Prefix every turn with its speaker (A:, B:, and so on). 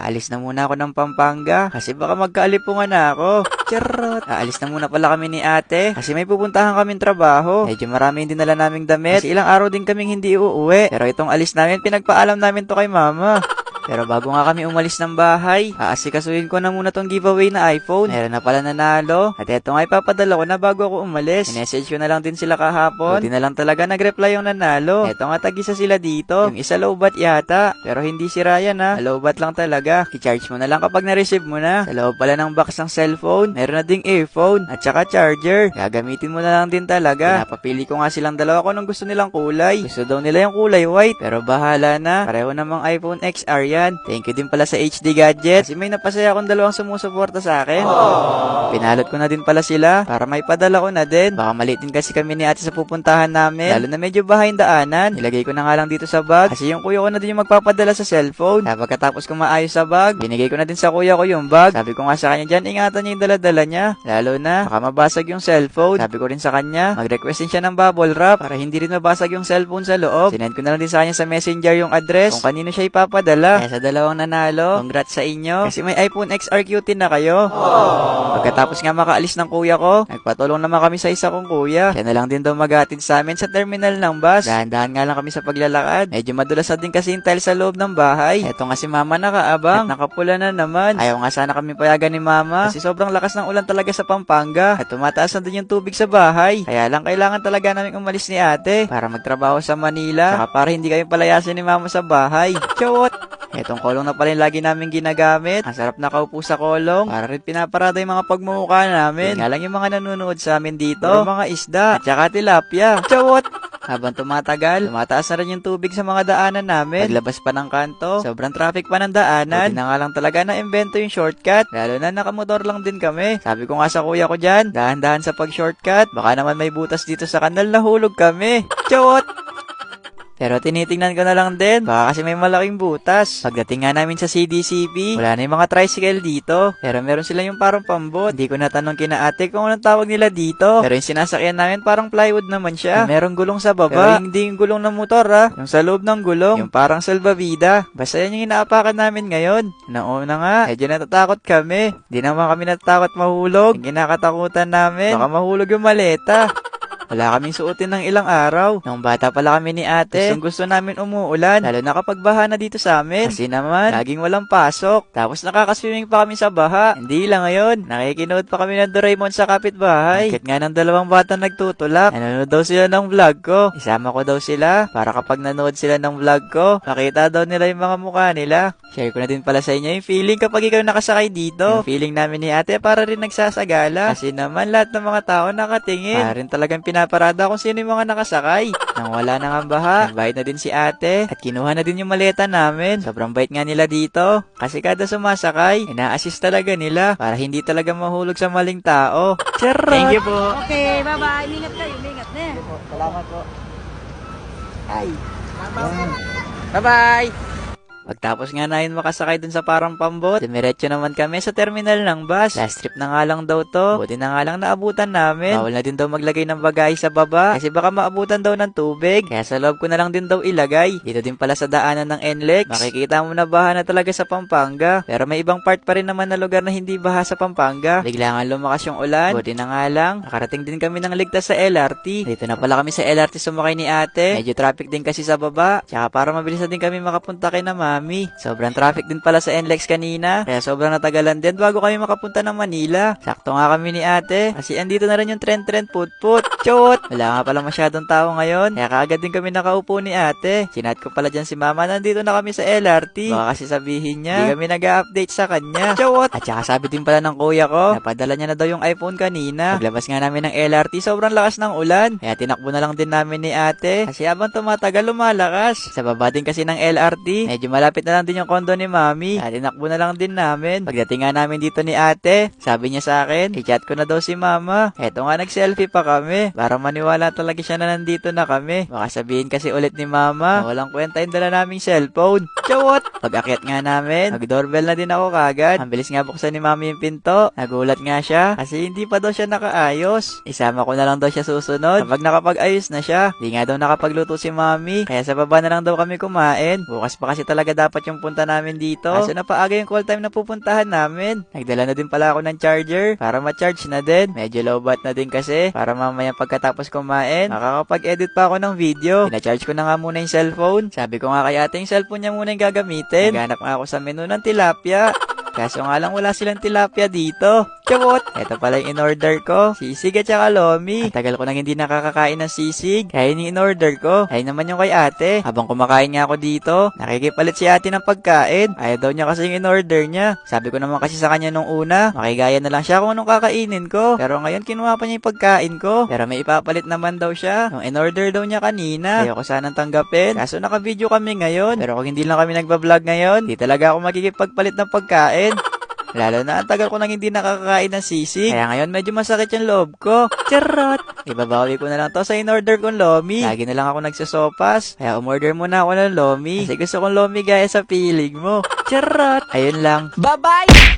A: aalis na muna ako ng Pampanga kasi baka magkaalipungan na ako. Charot. Aalis na muna pala kami ni ate kasi may pupuntahan kaming trabaho. Medyo marami din nala naming damit kasi ilang araw din kaming hindi uuwi. Pero itong alis namin, pinagpaalam namin to kay mama. Pero bago nga kami umalis ng bahay, aasikasuhin ko na muna tong giveaway na iPhone. Meron na pala nanalo. At eto nga ipapadala ko na bago ako umalis. Message ko na lang din sila kahapon. Buti na lang talaga nag-reply yung nanalo. Eto nga tag-isa sila dito. Yung isa lowbat yata. Pero hindi si Ryan ha. Lowbat lang talaga. I-charge mo na lang kapag na-receive mo na. Sa loob pala ng box ng cellphone, meron na ding earphone at saka charger. Gagamitin mo na lang din talaga. Pinapapili ko nga silang dalawa kung gusto nilang kulay. Gusto daw nila yung kulay white. Pero bahala na. Pareho namang iPhone XR yan. Thank you din pala sa HD Gadget. Kasi may napasaya akong dalawang sumusuporta sa akin. Pinalot ko na din pala sila para may padala ko na din. Baka maliit din kasi kami ni ate sa pupuntahan namin. Lalo na medyo behind daanan. Nilagay ko na nga lang dito sa bag. Kasi yung kuya ko na din yung magpapadala sa cellphone. Kaya pagkatapos ko maayos sa bag, binigay ko na din sa kuya ko yung bag. Sabi ko nga sa kanya dyan, ingatan niya yung daladala niya. Lalo na, baka mabasag yung cellphone. Sabi ko rin sa kanya, mag-request din siya ng bubble wrap para hindi rin mabasag yung cellphone sa loob. Sinend ko na lang din sa kanya sa messenger yung address kung kanino siya ipapadala. Kaya sa dalawang nanalo, congrats sa inyo. Kasi may iPhone XR Q10 na kayo. Pagkatapos nga makaalis ng kuya ko, nagpatulong naman kami sa isa kong kuya. Siya na lang din daw maghatid sa amin sa terminal ng bus. Dahan-dahan nga lang kami sa paglalakad. Medyo madulas na din kasi yung tile sa loob ng bahay. Eto nga si mama nakaabang. At nakapula na naman. Ayaw nga sana kami payagan ni mama. Kasi sobrang lakas ng ulan talaga sa Pampanga. At tumataas na din yung tubig sa bahay. Kaya lang kailangan talaga namin umalis ni ate para magtrabaho sa Manila. Saka para hindi kami palayasin ni mama sa bahay. Chawot! Etong kolong na pala yung lagi namin ginagamit. Ang sarap nakaupo sa kolong. Para rin pinaparada yung mga pagmumukha namin. Nga lang yung mga nanonood sa amin dito. Yung mga isda. At saka tilapia. Chawot! Habang tumatagal, tumataas na rin yung tubig sa mga daanan namin. Paglabas pa ng kanto, sobrang traffic pa ng daanan. Buti na nga lang talaga na invento yung shortcut. Lalo na nakamotor lang din kami. Sabi ko nga sa kuya ko dyan, dahan-dahan sa pag-shortcut. Baka naman may butas dito sa kanal, nahulog kami. Chawot! Pero tinitingnan ko na lang din, baka kasi may malaking butas. Pagdating nga namin sa CDCP, wala na yung mga tricycle dito. Pero meron sila yung parang pambot. Hindi ko natanong kina ate kung anong tawag nila dito. Pero yung sinasakyan namin parang plywood naman siya. Merong gulong sa baba. Pero hindi yung gulong ng motor ha. Yung sa loob ng gulong. Yung parang salbavida. Basta yan yung inaapakan namin ngayon. Nauna nga, medyo natatakot kami. Hindi naman kami natatakot mahulog. Yung kinakatakutan namin, baka mahulog yung maleta. Wala kaming suotin ng ilang araw. Nung bata pala kami ni ate, gustong gusto namin umuulan. Lalo na kapag baha na dito sa amin. Kasi naman, laging walang pasok. Tapos nakakaswimming pa kami sa baha. Hindi lang ngayon. Nakikinood pa kami ng Doraemon sa kapitbahay. Bakit nga ng dalawang bata nagtutulak? Nanonood daw sila ng vlog ko. Isama ko daw sila para kapag nanood sila ng vlog ko, makita daw nila yung mga mukha nila. Share ko na din pala sa inyo yung feeling kapag ikaw nakasakay dito. Yung feeling namin ni ate para rin nagsasagala. Kasi naman lahat ng mga tao nakatingin. Para rin talagang pinaparada kung sino yung mga nakasakay. Nang wala na nga baha, nagbayad na din si ate. At kinuha na din yung maleta namin. Sobrang bait nga nila dito. Kasi kada sumasakay, ina-assist talaga nila para hindi talaga mahulog sa maling tao. Charot! Thank you po.
B: Okay, bye-bye. Ingat kayo, ingat na.
A: Salamat po. Ay. Bye-bye! Pagtapos nga namin makasakay dun sa parang pambot, dumiretso naman kami sa terminal ng bus. Last trip na nga lang daw to. Buti na nga lang naabutan namin. Bawal na din daw maglagay ng bagay sa baba kasi baka maabutan daw ng tubig. Kaya sa loob ko na lang din daw ilagay. Dito din pala sa daanan ng NLEX. Makikita mo na baha na talaga sa Pampanga. Pero may ibang part pa rin naman na lugar na hindi baha sa Pampanga. Bigla nga lumakas yung ulan. Buti na nga lang. Nakarating din kami ng ligtas sa LRT. Dito na pala kami sa LRT sumakay ni ate. Medyo traffic din kasi sa baba. Tsaka para mabilis na din kami makapunta kay na mami. Sobrang traffic din pala sa NLEX kanina. Kaya sobrang natagalan din bago kami makapunta ng Manila. Sakto nga kami ni ate. Kasi andito na rin yung trend trend put put. Chot! Wala nga pala masyadong tao ngayon. Kaya kaagad din kami nakaupo ni ate. Sinat ko pala dyan si mama. Nandito na kami sa LRT. Baka kasi sabihin niya. Hindi kami nag-update sa kanya. Chot! At saka sabi din pala ng kuya ko. Napadala niya na daw yung iPhone kanina. Paglabas nga namin ng LRT. Sobrang lakas ng ulan. Kaya tinakbo na lang din namin ni ate. Kasi habang tumatagal lumalakas. Sa baba din kasi ng LRT. Medyo malapit na lang din yung kondo ni mami. Kaya tinakbo na lang din namin. Pagdating nga namin dito ni ate, sabi niya sa akin, i-chat ko na daw si mama. Eto nga nag-selfie pa kami. Para maniwala talaga siya na nandito na kami. Baka sabihin kasi ulit ni mama, na walang kwenta yung dala naming cellphone. Chawot! Pag akyat nga namin, nag-doorbell na din ako kagad. Ang bilis nga buksan ni mami yung pinto. Nagulat nga siya kasi hindi pa daw siya nakaayos. Isama ko na lang daw siya susunod. Kapag nakapag-ayos na siya, di nga daw nakapagluto si mami. Kaya sa baba na lang daw kami kumain. Bukas pa kasi talaga dapat yung punta namin dito. Kaso napaaga yung call time na pupuntahan namin. Nagdala na din pala ako ng charger para ma-charge na din. Medyo low bat na din kasi para mamaya pagkatapos kumain, makakapag-edit pa ako ng video. Pina-charge ko na nga muna yung cellphone. Sabi ko nga kay ate yung cellphone niya muna yung gagamitin. Naghanap nga ako sa menu ng tilapia. Kaso nga lang wala silang tilapia dito. Chawot! Ito pala yung in-order ko. Sisig at saka lomi. Ang tagal ko nang hindi nakakakain ng sisig. Kaya yung in-order ko. Ay naman yung kay ate. Habang kumakain nga ako dito, nakikipalit si ate ng pagkain. Ayaw daw niya kasi yung in-order niya. Sabi ko naman kasi sa kanya nung una, makigaya na lang siya kung anong kakainin ko. Pero ngayon kinuha pa niya yung pagkain ko. Pero may ipapalit naman daw siya. Yung in-order daw niya kanina. Ayoko sanang tanggapin. Kaso naka-video kami ngayon. Pero kung hindi lang kami nagbablog ngayon, di talaga ako makikipagpalit ng pagkain. Lalo na ang tagal ko nang hindi nakakakain ng sisig. Kaya ngayon medyo masakit yung loob ko. Charot! Ibabawi ko na lang to sa in-order kong lomi. Lagi na lang ako nagsasopas. Kaya umorder muna ako ng lomi. Kasi gusto kong lomi gaya sa pilig mo. Charot! Ayun lang.
B: Bye-bye!